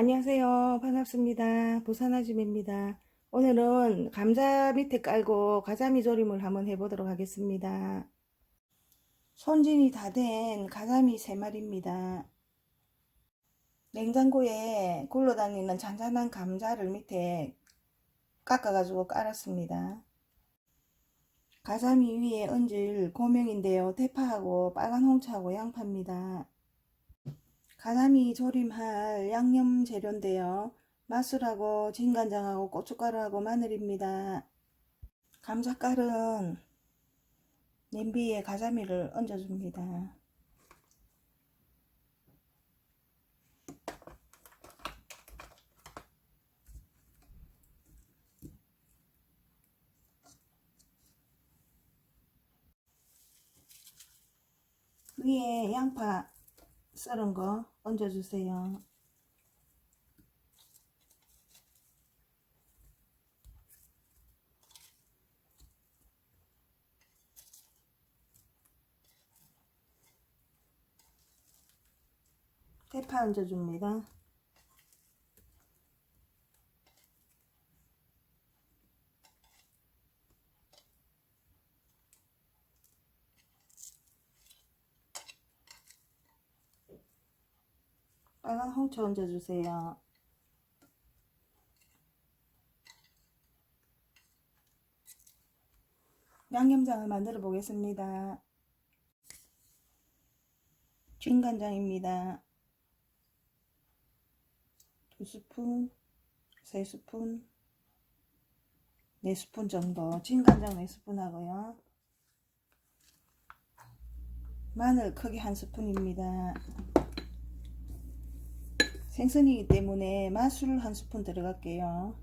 안녕하세요. 반갑습니다. 부산 아줌입니다. 오늘은 감자 밑에 깔고 가자미 조림을 한번 해보도록 하겠습니다. 손질이 다 된 가자미 3마리입니다. 냉장고에 굴러다니는 잔잔한 감자를 밑에 깎아가지고 깔았습니다. 가자미 위에 얹을 고명인데요. 대파하고 빨간 홍차하고 양파입니다. 가자미 조림할 양념 재료인데요. 맛술하고 진간장하고 고춧가루하고 마늘입니다. 감자깔은 냄비에 가자미를 얹어줍니다. 위에 양파 썰은 거 얹어주세요. 대파 얹어줍니다. 빨간 홍초 얹어주세요. 양념장을 만들어 보겠습니다. 진간장입니다. 두 스푼, 세 스푼, 네 스푼 정도. 진간장 네 스푼 하고요. 마늘 크게 한 스푼입니다. 생선이기 때문에 맛술 한 스푼 들어갈게요.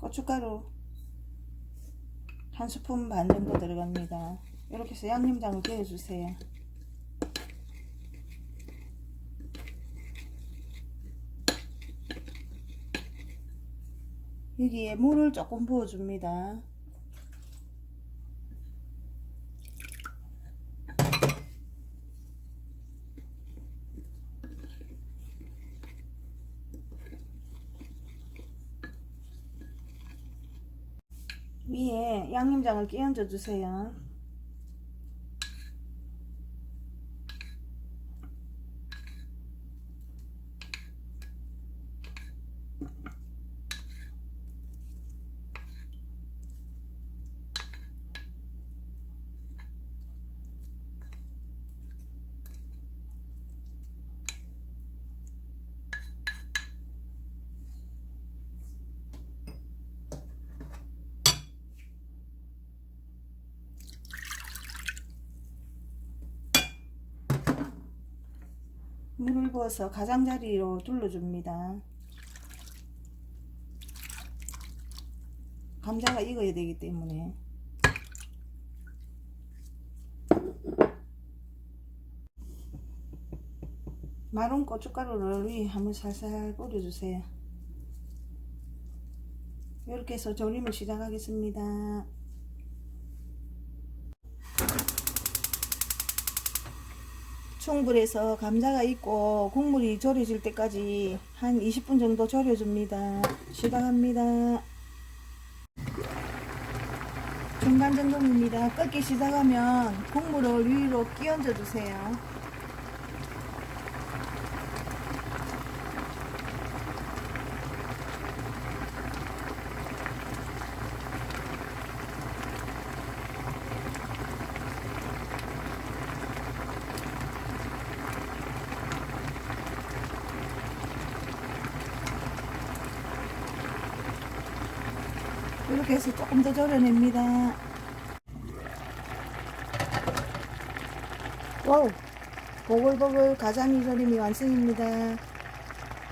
고춧가루 한 스푼 반 정도 들어갑니다. 이렇게 해서 양념장을 개어주세요. 여기에 물을 조금 부어줍니다. 위에 양념장을 끼얹어 주세요. 물을 부어서 가장자리로 둘러줍니다. 감자가 익어야 되기 때문에 마른 고춧가루를 위에 한번 살살 뿌려주세요. 이렇게 해서 조림을 시작하겠습니다. 충불에서 감자가 있고 국물이 졸여질 때까지 한 20분 정도 졸여줍니다. 시작합니다. 중간 정도입니다. 끓기 시작하면 국물을 위로 끼얹어 주세요. 이렇게 해서 조금 더 졸여냅니다. 와우! 보글보글 가자미 조림이 완성입니다.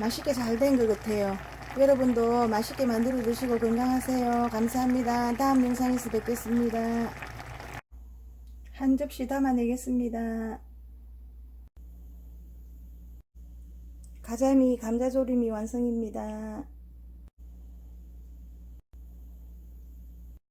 맛있게 잘 된 것 같아요. 여러분도 맛있게 만들어 드시고 건강하세요. 감사합니다. 다음 영상에서 뵙겠습니다. 한 접시 담아내겠습니다. 가자미 감자조림이 완성입니다.